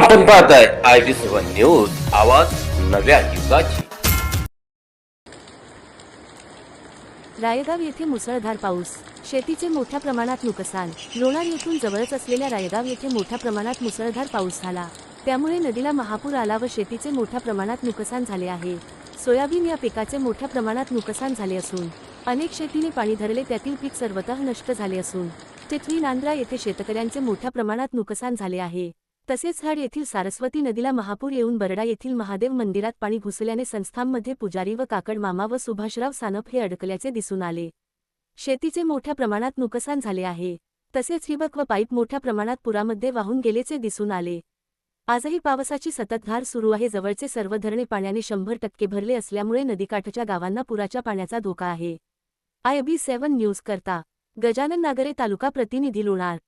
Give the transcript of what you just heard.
आपण पाहताय I B seven news आवाज नव्या युगाची. रायगाव येथे मुसळधार पाऊस. शेतीचे मोठ्या प्रमाणात नुकसान. लोणार येथून जवळच असलेल्या रायगाव येथे मोठ्या प्रमाणात मुसळधार पाऊस झाला. त्यामुळे नदीला महापूर आला व शेतीचे मोठ्या प्रमाणात नुकसान झाले आहे. सोयाबीन या पिकाचे मोठ्या प्रमाणात नुकसान झाले असून अनेक शेतीने पाणी धरले त्यातील पीक सर्वतः नष्ट झाले असून तेथवी नांद्रा येथे शेतकऱ्यांचे मोठ्या प्रमाणात नुकसान झाले आहे. तसेच हाड येथील सारस्वती नदीला महापूर येऊन बरडा येथील महादेव मंदिरात पाणी घुसल्याने संस्थांमध्ये पुजारी व काकड मामा व सुभाषराव सानप हे अडकल्याचे दिसून आले. शेतीचे मोठ्या प्रमाणात नुकसान झाले आहे. तसेच हिबक व पाईप मोठ्या प्रमाणात पुरामध्ये वाहून गेल्याचे दिसून आले. आजही पावसाची सततधार सुरू आहे. जवळचे सर्व धरणे पाण्याने शंभर टक्के भरले असल्यामुळे नदीकाठच्या गावांना पुराच्या पाण्याचा धोका आहे. आय बी सेवन न्यूज करता गजानन नागरे तालुका प्रतिनिधी लोणार.